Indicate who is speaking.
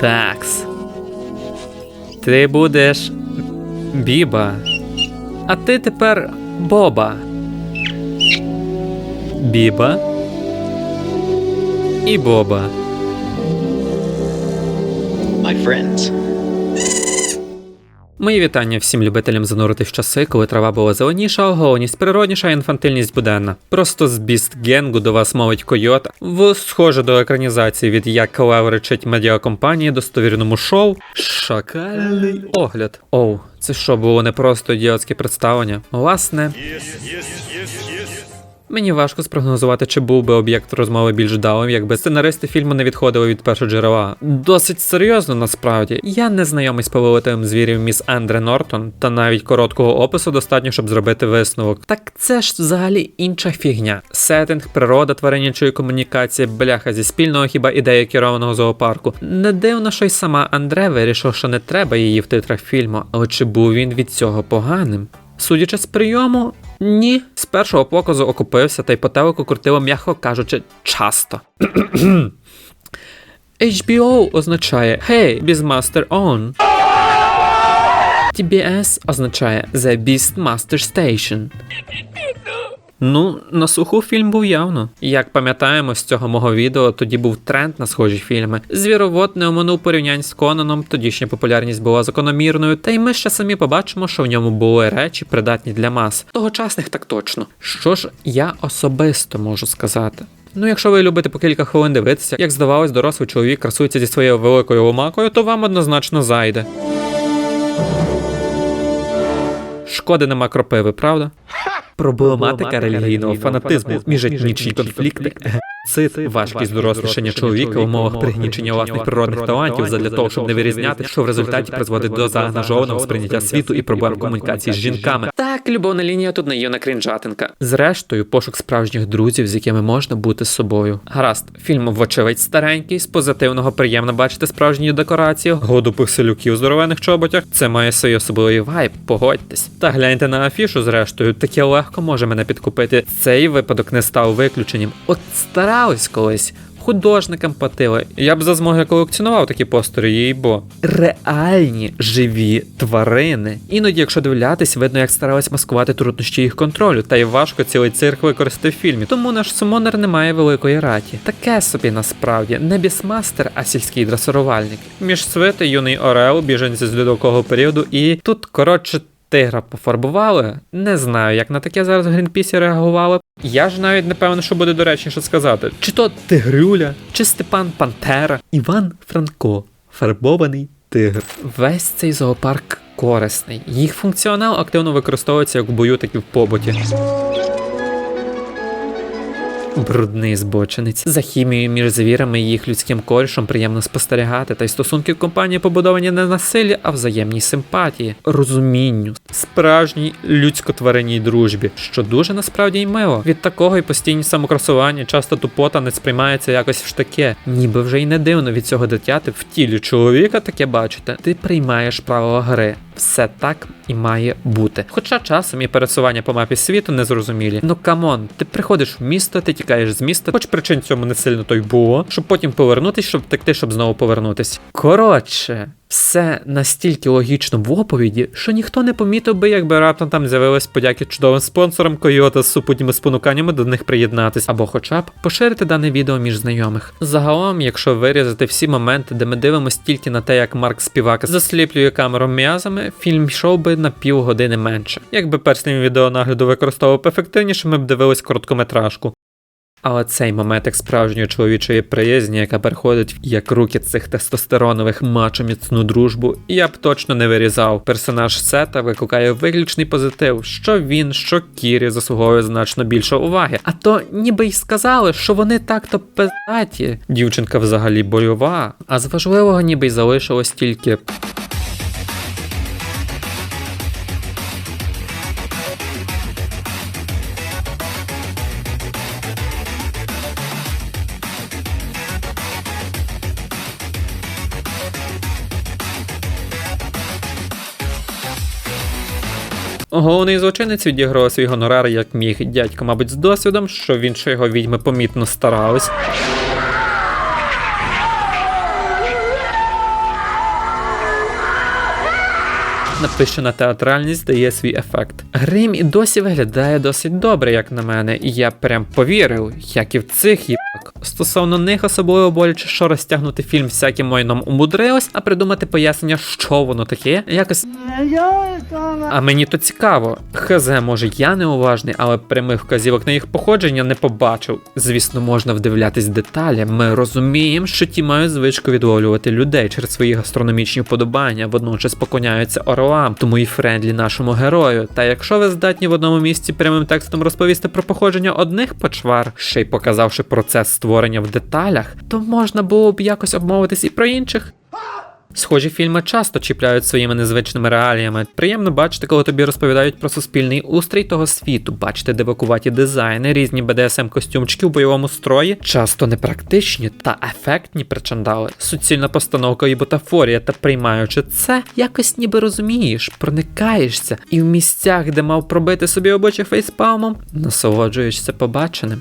Speaker 1: Такс. Ти будеш Біба. А ти тепер Боба. Біба. І Боба.
Speaker 2: My friends.
Speaker 1: Мої вітання всім любителям занурити в часи, коли трава була зеленіша, оголеність природніша, інфантильність буденна. Просто з біст генгу до вас мовить койот, в схоже до екранізації від як левричить медіакомпанії достовірному шоу Шакальний огляд. Оу, це що було не просто ідіотське представлення? Власне. Мені важко спрогнозувати, чи був би об'єкт розмови більш вдалим, якби сценаристи фільму не відходили від першого джерела. Досить серйозно насправді. Я не знайомий з повелителем звірів міс Ендре Нортон, та навіть короткого опису достатньо, щоб зробити висновок. Так це ж взагалі інша фігня. Сеттинг, природа тваринячої комунікації, бляха зі спільного хіба ідея керованого зоопарку. Не дивно, що й сама Андре вирішив, що не треба її в титрах фільму, але чи був він від цього поганим? Судячи з прийому, ні. З першого показу окупився та й по телеку крутило, м'яко кажучи, часто. HBO означає Hey, Beastmaster On. TBS означає The Beastmaster Station. Ну, на суху фільм був явно. Як пам'ятаємо з цього мого відео, тоді був тренд на схожі фільми. Звіровод не оминув порівнянь з Конаном, тодішня популярність була закономірною, та й ми ще самі побачимо, що в ньому були речі, придатні для мас. Тогочасних так точно. Що ж я особисто можу сказати? Ну, якщо ви любите по кілька хвилин дивитися, як здавалось, дорослий чоловік красується зі своєю великою ломакою, то вам однозначно зайде. Шкоди нема кропиви, правда? Проблематика релігійного фанатизму, міжетнічні конфлікти. Цит, важкість дорослішання чоловіка в умовах пригнічення власних природних талантів задля того, щоб не вирізняти, що в результаті призводить до заангажованого сприйняття світу і проблем комунікації з жінками. Так, любовна лінія тут не наївна крінжатинка. Зрештою, пошук справжніх друзів, з якими можна бути з собою. Гаразд, фільм вочевидь старенький, з позитивного приємно бачити справжні декорації, году пихселюків у здоровених чоботях. Це має свій особливий вайб, погодьтесь. Та гляньте на афішу, зрештою, таке легко може мене підкупити. Цей випадок не став виключенням. От старались колись. Художникам платили. Я б за змоги колекціонував такі постери, їй бо. Реальні живі тварини. Іноді, якщо дивлятись, видно, як старались маскувати труднощі їх контролю, та й важко цілий цирк використати в фільмі. Тому наш сумонер не має великої раті. Таке собі насправді не бісмастер, а сільський дресирувальник. Між свити юний Орел, біженці з льодового періоду, і тут коротше. Тигра пофарбували. Не знаю, як на таке зараз в Грінпісі реагували. Я ж навіть не певен, що буде доречніше сказати. Чи то Тигрюля, чи Степан Пантера, Іван Франко, фарбований тигр. Весь цей зоопарк корисний. Їх функціонал активно використовується як в бою, так і в побуті. Брудний збочинець. За хімією між звірами і їх людським корішем приємно спостерігати, та й стосунки в компанії побудовані не на силі, а взаємній симпатії, розумінню, справжній людсько-тваринній дружбі, що дуже насправді й мило. Від такого і постійні самокрасування, часто тупота не сприймається якось в штаке. Ніби вже й не дивно від цього дитяти в тілі чоловіка таке бачите. Ти приймаєш правила гри. Все так і має бути. Хоча часом і пересування по мапі світу незрозумілі. Ну камон, ти приходиш в місто, ти тікаєш з міста, хоч причин цьому не сильно то й було, щоб потім повернутись, щоб втекти, щоб знову повернутися. Коротше. Все настільки логічно в оповіді, що ніхто не помітив би, якби раптом там з'явились подяки чудовим спонсорам Койота з супутніми спонуканнями до них приєднатись, або хоча б поширити дане відео між знайомих. Загалом, якщо вирізати всі моменти, де ми дивимося тільки на те, як Марк Співак засліплює камеру м'язами, фільм йшов би на півгодини менше. Якби перснів відеонагляду використовував ефективніше, ми б дивились короткометражку. Але цей момент як справжньої чоловічої приязні, яка переходить як руки цих тестостеронових мачо міцну дружбу, я б точно не вирізав. Персонаж Сета викликає виключний позитив, що він, що Кірі заслуговує значно більше уваги. А то ніби й сказали, що вони так-то пиздаті. Дівчинка взагалі бойова, а з важливого ніби й залишилось тільки. Головний злочинець відіграв свій гонорар як міг. Дядько, мабуть, з досвідом, що він що його відьми помітно старались. Напищена театральність дає свій ефект. Грим і досі виглядає досить добре, як на мене, і я прям повірив, як і в цих їбак. Стосовно них особливо боляче, що розтягнути фільм всяким майном умудрилось, а придумати пояснення, що воно таке, якось. А мені то цікаво. Хз, може я неуважний, але прямих вказівок на їх походження не побачив. Звісно, можна вдивлятись деталі. Ми розуміємо, що ті мають звичку відловлювати людей через свої гастрономічні вподобання, водночас поклоняються орлам, тому і френдлі нашому герою. Та якщо ви здатні в одному місці прямим текстом розповісти про походження одних почвар, ще й показавши процес створення в деталях, то можна було б якось обмовитись і про інших. Схожі фільми часто чіпляють своїми незвичними реаліями. Приємно бачити, коли тобі розповідають про суспільний устрій того світу, бачити дивакуваті дизайни, різні BDSM костюмчики у бойовому строї, часто непрактичні та ефектні причандали, суцільна постановка і бутафорія, та приймаючи це, якось ніби розумієш, проникаєшся, і в місцях, де мав пробити собі обличчя фейспалмом, насолоджуєшся побаченим.